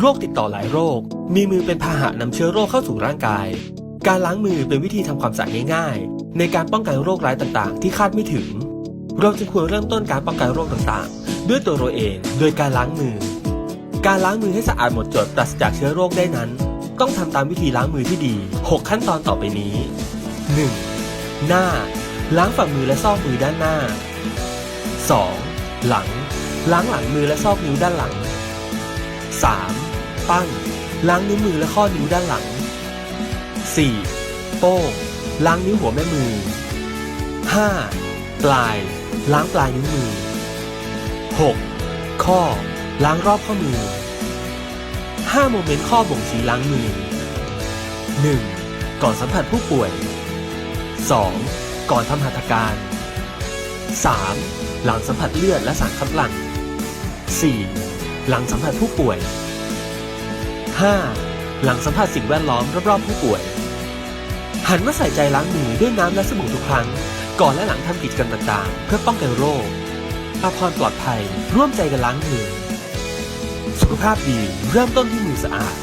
โรคติดต่อหลายโรค มีมือเป็นพาหะนำเชื้อโรคเข้าสู่ร่างกาย การล้างมือเป็นวิธีทำความสะอาดง่ายๆ ในการป้องกันโรคร้ายต่างๆ ที่คาดไม่ถึง เราจึงควรเริ่มต้นการป้องกันโรคต่างๆ ด้วยตัวเราเอง โดยการล้างมือ การล้างมือให้สะอาดหมดจดปราศจากเชื้อโรคได้นั้น ต้องทำตามวิธีล้างมือที่ดี 6 ขั้นตอนต่อไปนี้ 1. หน้า ล้างฝ่ามือและซอกมือด้านหน้า 2. หลัง ล้างหลังมือและซอกนิ้วด้านหลัง 3. ปั้ง ล้างนิ้วมือและข้อนิ้วด้านหลัง 4. โป้ง ล้างนิ้วหัวแม่มือ 5. ปลาย ล้างปลายนิ้วมือ 6. ข้อ ล้างรอบข้อมือ 5 โมเมนต์ข้อบ่งชี้ล้างมือ 1. ก่อนสัมผัสผู้ป่วย 2. ก่อนทำหัตถการ 3. หลังสัมผัสเลือดและสารคัดหลั่ง 4. หลังสัมผัสผู้ป่วย 5. หลังสัมผัสสิ่งแวดล้อมรอบๆผู้ป่วย หันมาใส่ใจล้างมือด้วยน้ำและสบู่ทุกครั้ง ก่อนและหลังทำกิจกรรมต่างๆ เพื่อป้องกันโรคอาพรปลอดภัยร่วมใจกันล้างมือ สุขภาพดีเริ่มต้นที่มือสะอาด